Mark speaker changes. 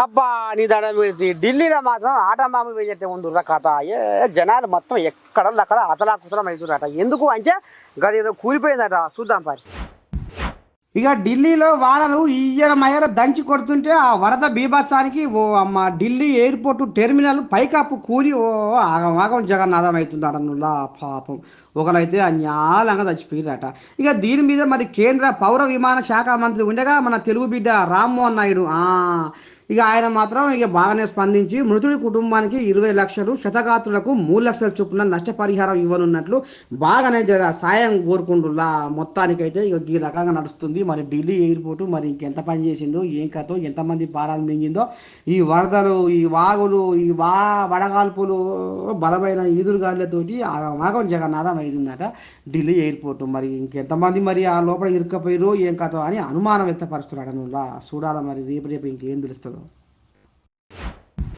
Speaker 1: అబ్బా నీ దండ పెడితే ఢిల్లీలో మాత్రం ఆట మామూలు వేయట్టే కథ ఏ జనాలు మొత్తం ఎక్కడ అక్కడ అతలాకుతలం అవుతున్నారట. ఎందుకు అంటే గది ఏదో కూలిపోయిందట. చూద్దాం పరి.
Speaker 2: ఇక ఢిల్లీలో వానలు ఇయ్యర మయర దంచి కొడుతుంటే ఆ వరద బీభత్సానికి ఓ అమ్మ ఢిల్లీ ఎయిర్పోర్ట్ టెర్మినల్ పైకప్పు కూలి ఓ ఆగం ఆగం జగన్నాథం అవుతుంది అడనుల్లా పాపం. ఒకరైతే అన్యాలంగా చచ్చిపోయారట ఇక దీని మీద మరి కేంద్ర పౌర విమాన శాఖ మంత్రి ఉండగా మన తెలుగు బిడ్డ రామ్మోహన్ నాయుడు. ఆ, ఇక ఆయన మాత్రం ఇక బాగానే స్పందించి మృతుడి కుటుంబానికి ఇరవై లక్షలు క్షతగాత్రులకు మూడు లక్షల చొప్పున నష్టపరిహారం ఇవ్వనున్నట్లు బాగానే జర సాయం కోరుకుంటున్నా. మొత్తానికైతే ఇక ఈ రకంగా నడుస్తుంది. మరి ఢిల్లీ ఎయిర్పోర్ట్ మరి ఇంకెంత పని చేసిందో ఏం కథో ఎంతమంది పారాలు మింగిందో ఈ వరదలు ఈ వాగులు ఈ వా వడగాల్పులు బలమైన ఈదురుగాళ్ళతోటి మాగం జగన్నాథం అయిందట ఢిల్లీ ఎయిర్పోర్ట్. మరి ఇంకెంతమంది మరి ఆ లోపల ఇరుక్కపోయారు ఏం కథో అని అనుమానం వ్యక్తపరుస్తున్నాడు అనులా. చూడాలి మరి రేపు రేపు ఇంకేం తెలుస్తుందో.